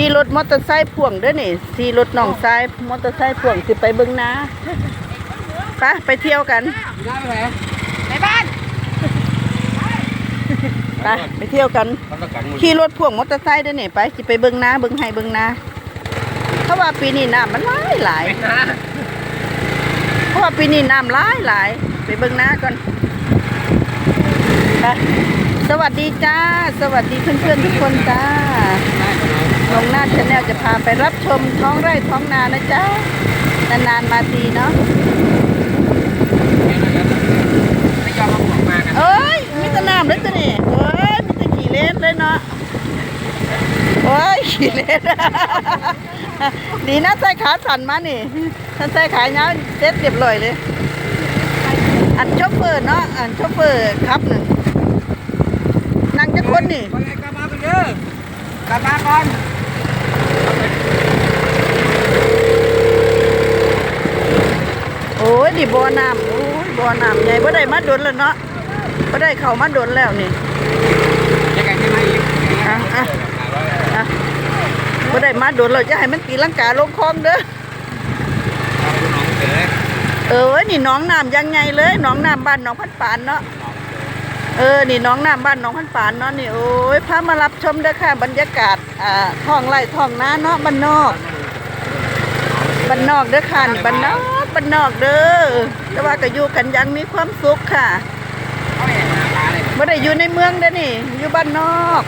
ขี่รถมอเตอร์ไซค์พ่วงเด้อนี่ขี่รถน้องชายมอเตอร์ไซค์พ่วงสิไปเบิ่งนาไปไปเที่ยวกันน้าไปไหนในบ้านไปไปเที่ยวกันมันต้องกันหมดขี่รถพ่วงมอเตอร์ไซค์เด้อนี่ไปสิไปเบิ่งนาเบิ่งไห้เบิ่งนาเพราะว่าปีนี้น้ำมันหลายหลายนะเพราะว่าปีนี้น้ำหลายหลายไปเบิ่งนาก่อนไป สวัสดีจ้า สวัสดีเพื่อนๆทุกคนจ้าลงหน้าชาแนลจะพาไปรับชมท้องไร่ท้องนานะจ๊ะนานๆมาทีเนาะไม่ยอมมาบวกมากันเอ้ยมีแต่น้ำเลยตัวนี่เอ้ยมีแต่ขี่เล่นเลยเนาะโอ้ยขี่เล่นดีนะใส่ขาสั่นมานี่ถ้าใส่ขาเนี้ยาวเซ็ตเรียบร้อยเลย อันโชเฟอร์เนาะอันโชเฟอร์ครับหนึ่ง นั่งจะคนนี่ไปกลับมาไปเยอะกลับมาก่อนโอ้ยดิบ่อน้ำโอ้ยบ่อน้ำใหญ่บ่ได้มาดนแล้วเนาะบ่ได้เข้ามาดนแล้วนี่จะกันขึ้นมาอีกอะอะอะบ่ได้มาดนเราจะให้มันตีลังกาลงคลองเด้อเออเว้ยนี่หน้องน้ำยังไงเลยหน้องน้ำบ้านหน้องพันปานเนาะ เออ นี่หน้องน้ำบ้านหน้องพันปานเนาะนี่โอ้ยพามารับชมเด้อค่ะ บรรยากาศอ่าท้องไร่ท้องนาเนาะบ้านนอกบ้านนอกเด้อค่ะนี่บ้านนอกบ้านนอกเด้อแต่ว่าก็อยู่กันอยังมีความสุขค่ะไม่ได้อยู่ในเมืองเด้อนี่ อยู่บ้านนอก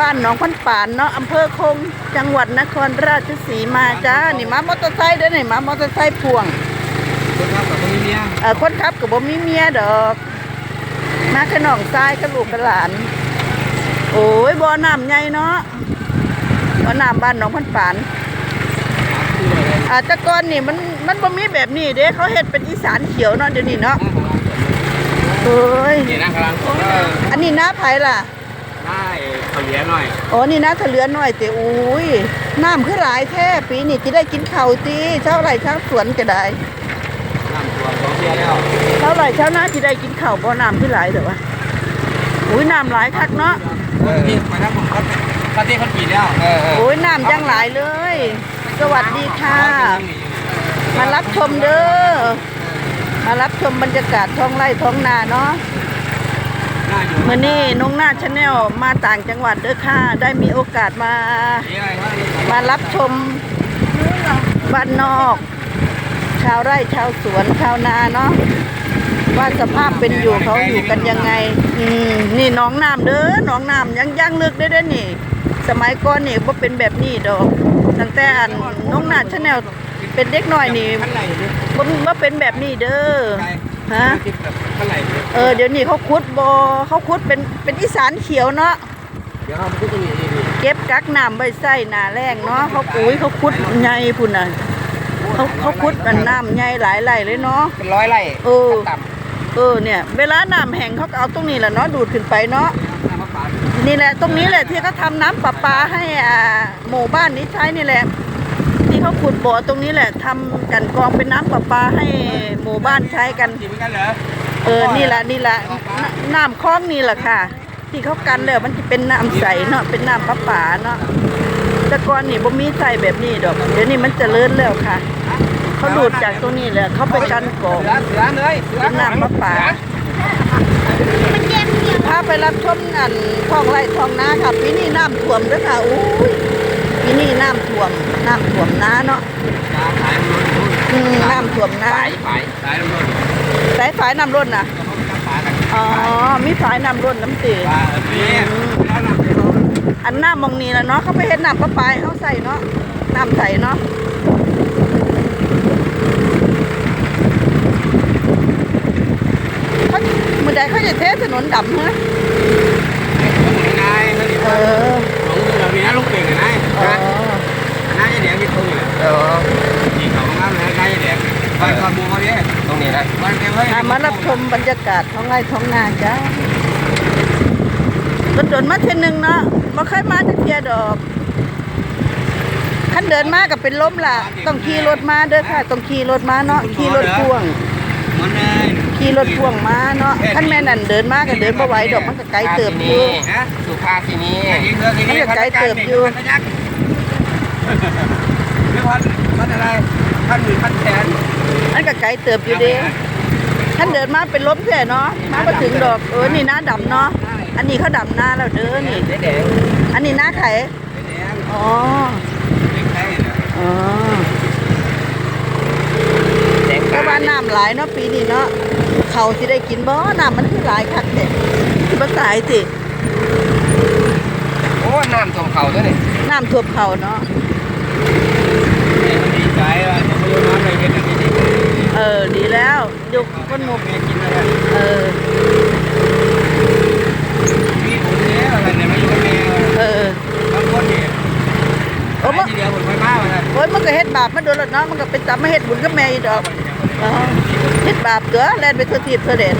บ้านหนองพันป่านเนาะอำเภอคง จังหวัดนครราชสีมาจ้านี่มามอเตอร์ไซค์เด้อนี่มามอเตอร์ไซค์พ่วงคนขับกับคนเมียเออคนขับก็บ่มีเมียดอก มาขนองทรายกับลูกกับหลาน โอ้ยบ่อน้ำใหญ่เนาะบ่อน้ำบ้านหนองพันป่านอาแตะกอนนี่มันมันบ่มีแบบนี้เด้เขาเฮ็ดเป็นอีสานเขียวเนาะเดี๋ยวนี้เนาะเอ้ยนี่นะกำลังผมอันนี้น้าไผล่ะได้เขาเลี้ยงหน่อยอ๋อนี่น้าทะเลือนหน่อยแต่อุ้ยน้ำคือหลายแท้ปีนี้จะได้กินข้าวตีเท่าไหร่ชาวสวนก็ได้น้ำตัวสอง เทียแล้วเท่าไหร่ชาวนาจะได้กินข้าวบ่น้ำคือหลายแต่ว่าอุ้ยน้ำหลายคักเนาะนี่ไปทั้งหมดปาร์ตี้เขาปีแล้วเออโอ้ยน้ำยังหลายเลย สวัสดีค่ะ มารับชมเด้อมารับชมบรรยากาศท้องไร่ท้องนาเนาะเมื่อนี้น้องหน้าชาแนลมาต่างจังหวัดเด้อค่ะได้มีโอกาสมา มารับชมบ้านนอก ชาวไร่ชาวสวนชาวนาเนาะว่าสภาพเป็นอยู่เขาอยู่กันยังไง อืมนี่หน้องน้ำเด้อหน้องน้ำยังยังลึกได้ด้อนี่ สมัยก่อนนี่บ่เป็นแบบนี้ดอกตั้งแต่อันน้องหน้าชาแนลเป็นเด็กหน้อยนี่ขั้นไหลดิบ่บ่เป็นแบบนี้เด้อฮะเออเดี๋ยวนี้เขาขุดบ่เขาขุดเป็นเป็นอีสานเขียวเนาะเดี๋ยวเขาไปพูดตรงนี้เก็บกักน้ำไว้ใส่หน้าแรงเนาะเขาปุ๋ยเขาขุดใหญ่พุ่นน่ะ เขาเขาขุดอันน้ำใหญ่หลายไหลเลยเนาะเป็นร้อยไร่เออต่เออเนี่ยเวลาน้ำแห้งเขาก็เอาตรงนี้แหละเนาะดูดขึ้นไปเนาะำน้ำมะพร้าวนี่แหละตรงนี้แหละที่เขาทำน้ำประปาให้อ่าหมู่บ้านนี้ใช้นี่แหละ ที่เขาขุดบ่อตรงนี้แหละทำกันกรองเป็นน้ำประปาให้หมู่บ้านใช้กันกินเหมือนกันเหรอเออนี่แหละนี่แหละนน้ำคลองนี่แหละค่ะ ที่เขากันแล้วมันจะเป็นน้ำใสเนาะเป็นน้ำประปาเนาะแต่ก่อนนี่บ่มีใส่แบบนี้ดอก เดี๋ยวนี้มันเจริญแล้วค่ะ เขาดูดจากตรงนี้แหละเขาไปกันกรองเสือเสือเลยเสือเป็นน้ำประปามันเย็นเดียวพาไปรับชมอันท้องไร่ท้องนาค่ะปีนี้น้ำท่วมเด้วยค่ะอู้ยปีนี้น้ำท่วมน้ำท่วมนาเนาะสายมันอืมน้ำท่วมนาสายสายสายมันสายฝายน้ำล้นน่ะก็เขาจับปลากันอ๋อมีฝายน้ำล้นน้ำตีปลาเออนี่แล้วหนักอันน้ำมองนี้แล้วเนาะเขาไปเห็นน้ำประปายเขาใส่เนาะน้ำใส่เนาะเขามือ ใดเขาจะเทถนนดำฮะนายเขาดิเออของเราเนี่ยลูกเก่งนายอ๋อนะนายแดงมีตรงนี้เออนี่เขางามเลยนายแดงไปคอนมูเขาเนี่ยตรงนี้นะวันเดียวเฮ้ยอะมารับชมบรรยากาศท้องไร่ท้องนาจ้าต้นดนมาเทยนหนึ่งเนาะมาเคยมาจะเทียดอกขั้นเดินมากับเป็นล้มล่ะ ต้องขี่รถมาเด้อค่ะ ต้องขี่รถมาเนาะขี่รถพ่วงมันเลย ขี่รถพ่วงมาเนาะคันแม่นั่นเดินมาก็เดินบ่ไหวดอกมันก็ไกลเติบอยู่นะสุภาพที่นี้ยิงเรือทีนี้มันจะไกลเติบอยู่พันยักษ์ไม่พันพันอะไรพันหรือพันแขนมันก็ไกลเติบอยู่เด้ท่านเดินมาเป็นล้มแค่เนาะมาบ่ถึงดอกเออนี่หน้าดำเนาะอันนี้เขาดำหน้าแล้วเด้อนี่แดงอันนี้หน้าไข่แดงอ๋อเล็กไทยเนี่ยอ๋อแดงแต่ ว่าน้ำหลายเนาะปีนี้เนาะเขาสิได้กินบ่น้ำมันคือหลายคักแท้สิบ่ตายสิโอ้น้ำท่วมเขาด้วยนี่น้ำท่วมเขาเนาะดีใจว่ะผมไม่รู้น้ำอะไรเห็นอันนี้ดีเออดีแล้วยกคนหมกแม่กินอะไรเออมีผมเนี่ยอะไรเนี่ยไม่รู้แม่เออบางคนเนี่ยโอ้โอ้บ่ทีเดียวผมไม่มาเลยโอ้ยมันก็เฮ็ดบาปมาโดนแล้วเนาะมันก็เป็นตามมาเฮ็ดบุญกับแม่อีดอก อ๋อเฮ็ดบาปเด้อแล่นไปทั่วทิพย์ทั่วเดี๋ย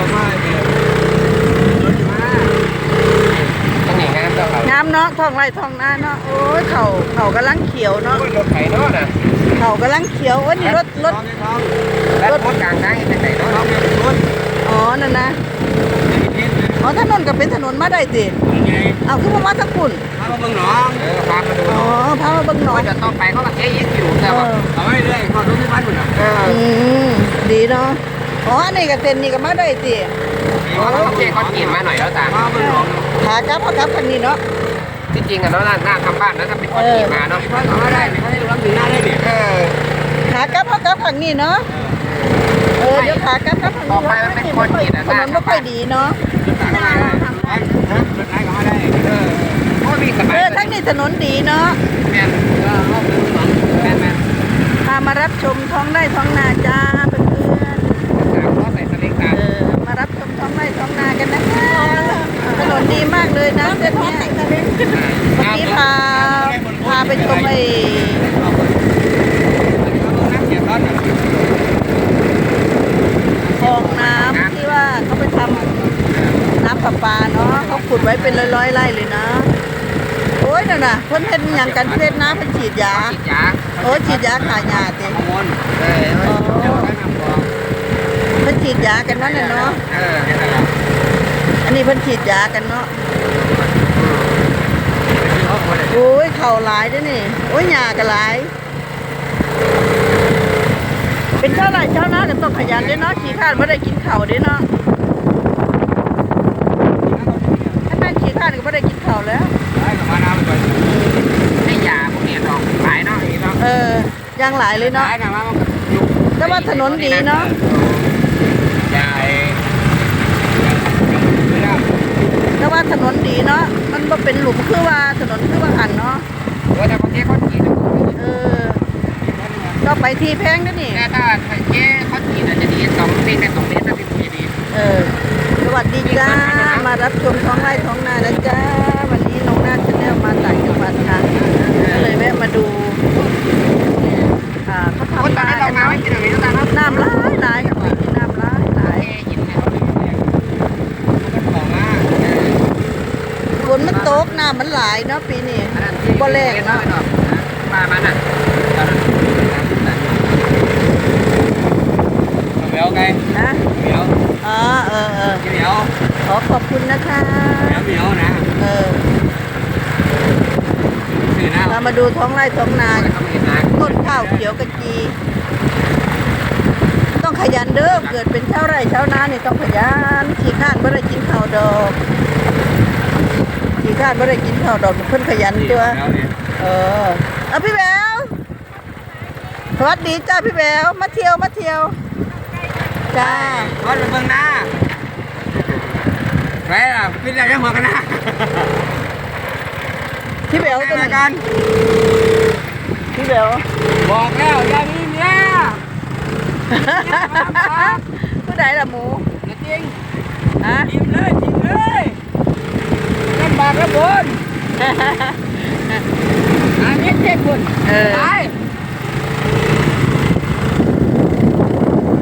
วมาเดี๋ยวรถมาต้องหนีงามเนาะท้องไร่ท้องนาเนาะโอ้ยเขาเขากำลังเขียวเนาะรถไถเนาะนะเขากำลังเขียวโอ้ยนี่รถรถรถกลางทางเป็นไหนท้องเนาะอ๋อนั่นนะ อ๋อถนนก็เป็นถนนมาได้สิยังไงเอาคือว่ามาทั้งคุณถ้ามาเบิ่งหนองเออพามาดูอ๋อพามาเบิ่งหนอว่านจะต้องไปเขาก็เจ๊ยิงอยู่แต่เอว่าอเอาไว้เรื่อยขอทุกที่พันหมดอะเอออืมดีเนาะอ๋ออันนี้ก็เส้นนี่ก็มาได้สิเขาต้องเจ๊เขากินมาหน่อยแล้วตามาเบิ่งหนองขากลับเอากลับทางนี้เนาะจริงๆอะเนาะหน้าทำบ้านนะถ้าเป็นคนขี่มาเนาะพันเขาได้เขาได้รับถึงหน้าได้เนี่ยเออขากลับเอากลับทางนี้เนาะเออ เดี๋ยวขากลับกลับทางต่อนี้ไปมันเป็นคนกินอะ ถนนไม่ค่อยดีเนาะรถตักอะไรนะรถไหนก็มาได้เออโอ้มีสบาเอยอทั้งนี้ถนนดีเนาะแม่นก็เอาไปหนองแม่นแม่นพามารับชมท้องไร่ท้องนาจ้าเพื่อนตามเขาใส่สลิงๆตามเออมารับชมท้องไร่ท้องนากันนะคะถนนดีมากเลยนะเส้นเนี้ยเมื่อกี้พาพาไปชมไอ้ น้ำเสียต้น คลองน้ำที่ว่าเขาไปทำน้ำประปาเนาะเขาขุดไว้เป็นร้อยๆไร่เลยนะ โอ้ยนั่นน่ะเพิ่นเฮ็ดหยังกันเพิ่นน้ำเพิ่นฉีดยา ฉีดยาโอ้ยฉีดยาขายยาติ ฮอร์โมนเอออ๋อเดี๋ยวได้นำบอกเพิ่นฉีดยากันนั่นน่ะเนาะเอออันนี้เพิ่นฉีดยากันเนาะเขาคนเลยโอ้ยเข่าหลายเด้อนี่โอ้ยหญ้าก็หลาย เป็นเท่าไหร่เจ้านาก็ต้องขยันเด้อเนาะขี้ข้านบ่ได้กินข้าวเด้อเนาะถ้าแม่นขี้ข้านก็บ่ได้กินข้าวแล้ว ได้กับมาน้ำไปก่อน ให้ยาพวกนี้ดอกขายเนาะอย่างนี้เนาะ เออ ย่างหลายเลยเนาะได้กับมามันยุบแต่ว่าถนนดีเนาะ ใหญ่ไม่ได้แต่ว่าถนนดีเนาะ มันบ่เป็นหลุมคือว่าถนนคือว่าหันเนาะว่าแต่พวกนี้เขาฉีดเออก็ไปที่แพงเด้อนี่ แต่ถ้าเจ๊เขาฉีดอาจจะดีสองเมตรแต่สองเมตรถ้าเป็นผู้ดี เออ สวัสดีจ้า มารับชมท้องไร่ท้องนานะจ้า วันนี้น้องนาจะเนลมาต่างจังหวัดค่ะก็เลยแวะมาดู อ่าเขา โอ้ ทำ ตอน นา นี้เรา กัน มา เนาะ ไม่กินอะไรแล้วตาเนาะ น้ำร้ายร้ายกับปีนี้น้ำร้ายร้าย เจ๊ยินเนี่ย ของมา ฝนมันตกน้ำมันหลายเนาะปีนี้บ่แรงเนาะปลามันอะเหมียวไงนะเหมียวอ๋อเออเออเหมียวขอขอบคุณนะคะเหมียวเหมียวนะเออคือหน้าเรามาดูท้องไร่ท้องนาเขาไม่เห็นนะต้นข้าวเขียวกะจีต้องขยันเด้อเกิดเป็นชาวไร่ชาวนานี่ต้องขยันขี้ข้านบ่ได้กินข้าวดอก ขี้ข้านบ่ได้กินข้าวดอกเพิ่นขยันตัว เออเอาพี่แววสวัสดีจ้าพี่แววมาเที่ยวมาเที่ยว จ้าวัดเมืองหน้าไปล่ะพี่จะยังหัวกันนะพี่แววตัวไหนกันพี่แววบอกแล้วอย่ามีเมียผู้ใดล่ะหมูจริงฮะจิ้มเลยจิ้มเลย เล่นบาปแล้วบนอันนี้เจ็บบนเออตาย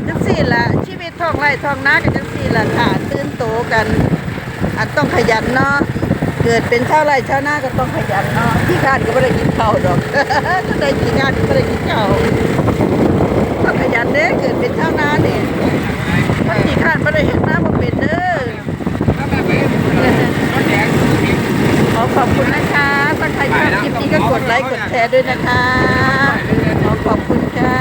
จังสี่ละชีวิตท้องไร่ท้องนากันจังสี่ละค่ะตื่นโตกัน อันต้องขยันเนาะเกิดเป็นชาวไร่ชาวนาก็ต้องขยันเนาะขี้ข้านก็ไม่ได้กินข้าวดอกก็ได้ขี้ข้านก็ไม่ได้กินข้าวต้องขยันเด้เกิดเป็นชาวนาเนี่ยถ้าขี้ข้านไม่ได้เห็นน้ำมาเป็นเด้อ ถ้าแม่ไปรถแดง ขอขอบคุณนะคะถ้าใครชอบคลิปนี้ก็กดไลค์กดแช ร์ด้วยนะคะขอขอบคุณค่ะ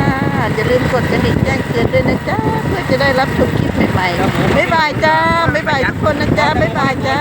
อย่าลืมกดกระดิ่งแจ้งเตือนด้วยนะจ๊ะเพื่อจะได้รับชมคลิปใหม่ๆบ๊ายบายจ้าบ๊ายบายทุกคนนะจ๊ะบ๊ายบายจ้า